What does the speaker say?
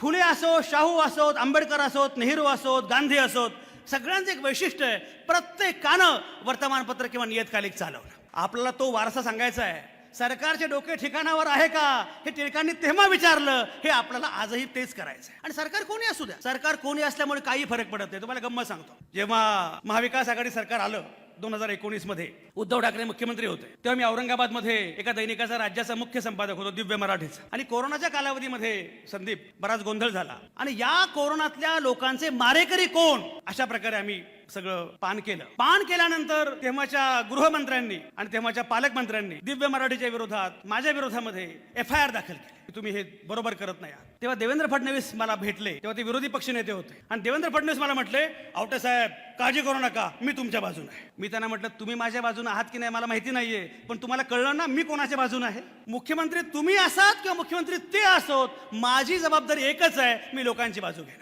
फुले असोत शाहू असोत आंबेडकर असोत नेहरू असोत गांधी असोत सगळ्यांचं एक वैशिष्ट्य आहे. प्रत्येकानं वर्तमानपत्र किंवा नियतकालिक चालवलं आपल्याला तो वारसा सांगायचा आहे सरकारचे डोके ठिकाणावर आहे का? हे टिळकांनी तेव्हा विचारलं हे आपल्याला आजही तेच करायचं आणि सरकार कोणी असू द्या? सरकार कोणी असल्यामुळे काही फरक पडत नाही. तुम्हाला गंमत सांगतो. जेव्हा महाविकास आघाडी सरकार आलं दोन हजार एकोणीसमध्ये उद्धव ठाकरे मुख्यमंत्री होते. तेव्हा मी औरंगाबादमध्ये एका दैनिकाचा राज्याचा मुख्य संपादक होतो दिव्य मराठीचा. आणि कोरोनाच्या कालावधीमध्ये संदीप बराच गोंधळ झाला. आणि या कोरोनातल्या लोकांचे मारेकरी कोण? अशा प्रकारे आम्ही सगळं पान केलं. पान केल्यानंतर तेव्हाच्या गृहमंत्र्यांनी आणि तेव्हाच्या पालकमंत्र्यांनी दिव्य मराठीच्या विरोधात माझ्या विरोधामध्ये एफ आय आर दाखल केली. तुम्ही हे बरोबर करत नाही आहात. तेव्हा देवेंद्र फडणवीस मला भेटले. तेव्हा ते विरोधी पक्ष नेते होते. आणि देवेंद्र फडणवीस मला म्हटले आवटे साहेब काळजी करू नका मी तुमच्या बाजूने आहे. मी त्यांना म्हटलं तुम्ही माझ्या बाजूने आहात की नाही मला माहिती नाहीये पण तुम्हाला कळलं ना मी कोणाच्या बाजूने आहे? मुख्यमंत्री तुम्ही असात किंवा मुख्यमंत्री ते असोत माझी जबाबदारी एकच आहे मी लोकांची बाजू घेणार.